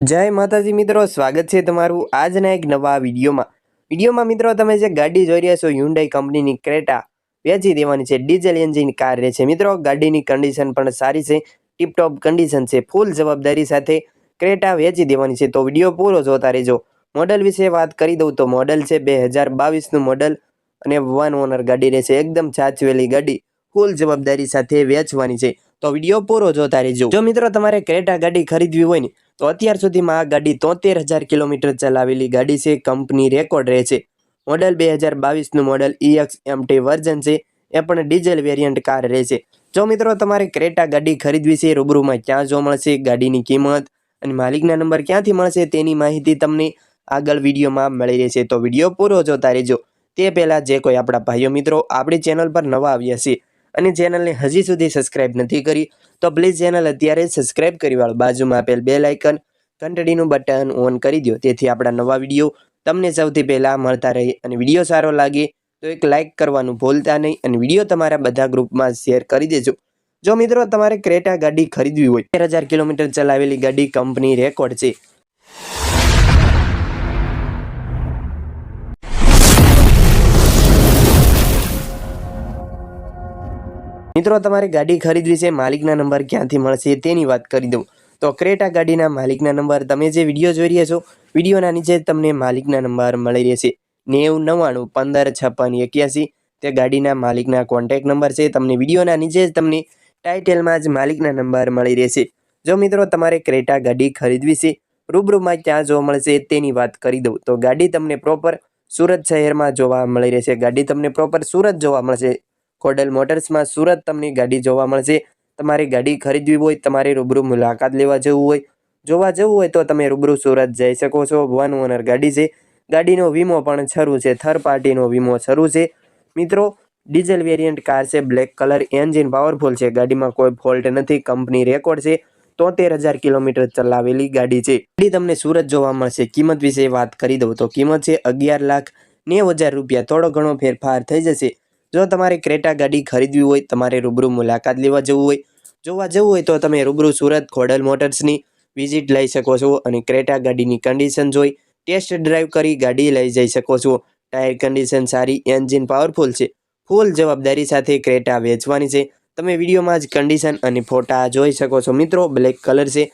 જય માતાજી મિત્રો, સ્વાગત છે તમારું આજના એક નવા વિડીયોમાં. વિડીયોમાં મિત્રો, તમે જે ગાડી જોઈ રહ્યા છો હ્યુન્ડાઈ કંપનીની ક્રેટા વેચી દેવાની છે. ડીઝલ એન્જિન કાર રહે છે. મિત્રો, ગાડીની કન્ડિશન પણ સારી છે. ટીપટોપ કન્ડિશન છે. ફૂલ જવાબદારી સાથે ક્રેટા વેચી દેવાની છે. તો વીડિયો પૂરો જોતા રહેજો. મોડલ વિશે વાત કરી દઉં તો મોડલ છે બે હજાર બાવીસનું મોડલ અને વન ઓનર ગાડી રહેશે. એકદમ સાચવેલી ગાડી ફૂલ જવાબદારી સાથે વેચવાની છે. તો વીડિયો પૂરો જોતા રહેજો જો મિત્રો તમારે ક્રેટા ગાડી ખરીદવી હોય ને, તો અત્યાર સુધીમાં આ ગાડી તોતેર હજાર કિલોમીટર ચલાવેલી ગાડી છે, કંપની રેકોર્ડ રહે છે. મોડલ બે હજાર બાવીસનું મોડલ ઈએક્સ એમટી વર્ઝન છે, એ પણ ડીઝલ વેરિયન્ટ કાર રહેશે જો મિત્રો તમારે ક્રેટા ગાડી ખરીદવી છે, રૂબરૂમાં ક્યાં જોવા મળશે, ગાડીની કિંમત અને માલિકના નંબર ક્યાંથી મળશે તેની માહિતી તમને આગળ વિડીયોમાં મળી રહેશે. તો વીડિયો પૂરો જોતા રહેજો તે પહેલાં જે કોઈ આપણા ભાઈઓ મિત્રો આપણી ચેનલ પર નવા આવ્યા છે અને ચેનલને હજી સુધી સબસ્ક્રાઇબ નથી કરી, તો પ્લીઝ ચેનલ અત્યારે સબસ્ક્રાઇબ કરી વાળો. બાજુમાં આપેલ બે લાઇકન, ઘંટડીનું બટન ઓન કરી દો તેથી આપણા નવા વીડિયો તમને સૌથી પહેલાં મળતા રહે અને વીડિયો સારો લાગે, તો એક લાઇક કરવાનું ભૂલતા નહીં અને વીડિયો તમારા બધા ગ્રુપમાં શેર કરી દેજો. જો મિત્રો તમારે ક્રેટા ગાડી ખરીદવી હોય, તેર હજાર કિલોમીટર ચલાવેલી ગાડી કંપની રેકોર્ડ છે. મિત્રો તમારે ગાડી ખરીદવી છે, માલિકના નંબર ક્યાંથી મળશે તેની વાત કરી દઉં. તો ક્રેટા ગાડીના માલિકના નંબર તમે જે વીડિયો જોઈ રહ્યા છો, વિડીયોના નીચે તમને માલિકના નંબર મળી રહેશે. નેવું, નવ્વાણું, પંદર, છપ્પન, એક્યાસી, તે ગાડીના માલિકના કોન્ટેક નંબર છે, તમને વિડીયોના નીચે જ તમને ટાઇટેલમાં જ માલિકના નંબર મળી રહેશે. જો મિત્રો, તમારે ક્રેટા ગાડી ખરીદવી છે, રૂબરૂમાં ક્યાં જોવા મળશે તેની વાત કરી દઉં. તો ગાડી તમને પ્રોપર સુરત શહેરમાં જોવા મળી રહેશે. ગાડી તમને પ્રોપર સુરત જોવા મળશે. કોડલ મોટર્સમાં સુરત તમને ગાડી જોવા મળશે. તમારી ગાડી ખરીદવી હોય, તમારે રૂબરૂ મુલાકાત લેવા જવું હોય, જોવા જવું હોય તો તમે રૂબરૂ સુરત જઈ શકો છો. વન ઓનર ગાડી છે. ગાડીનો વીમો પણ શરૂ છે. થર્ડ પાર્ટીનો વીમો શરૂ છે. મિત્રો, ડીઝલ વેરિયન્ટ કાર છે. બ્લેક કલર એન્જિન પાવરફુલ છે. ગાડીમાં કોઈ ફોલ્ટ નથી. કંપની રેકોર્ડ છે. તોતેર હજાર કિલોમીટર ચલાવેલી ગાડી છે. ગાડી તમને સુરત જોવા મળશે. કિંમત વિશે વાત કરી દઉં તો કિંમત છે અગિયાર લાખ નેવ હજાર રૂપિયા. થોડો ઘણો ફેરફાર થઈ જશે. જો તમારે ક્રેટા ગાડી ખરીદવી હોય, તમારે રૂબરૂ મુલાકાત લેવા જવું હોય, જોવા જવું હોય તો તમે રૂબરૂ સુરત ખોડલ મોટર્સની વિઝિટ લઈ શકો છો અને ક્રેટા ગાડીની કન્ડિશન જોઈ ટેસ્ટ ડ્રાઈવ કરી ગાડી લઈ જઈ શકો છો. ટાયર કન્ડિશન સારી એન્જિન પાવરફુલ છે. ફૂલ જવાબદારી સાથે ક્રેટા વેચવાની છે. તમે વિડીયોમાં જ કન્ડિશન અને ફોટા જોઈ શકો છો. મિત્રો બ્લેક કલર છે.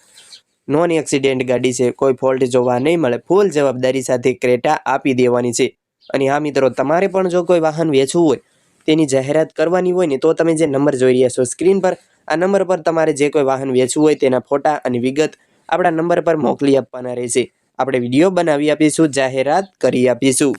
નોન એક્સિડેન્ટ ગાડી છે. કોઈ ફોલ્ટ જોવા નહીં મળે. ફૂલ જવાબદારી સાથે ક્રેટા આપી દેવાની છે. અને હા મિત્રો, તમારે પણ જો કોઈ વાહન વેચવું હોય તેની જાહેરાત કરવાની હોય ને તો તમે જે નંબર જોઈ રહ્યા છો સ્ક્રીન પર, આ નંબર પર તમારે જે કોઈ વાહન વેચવું હોય તેના ફોટા અને વિગત આપણા નંબર પર મોકલી આપવાના રહેશે. આપણે વીડિયો બનાવી આપીશું, જાહેરાત કરી આપીશું.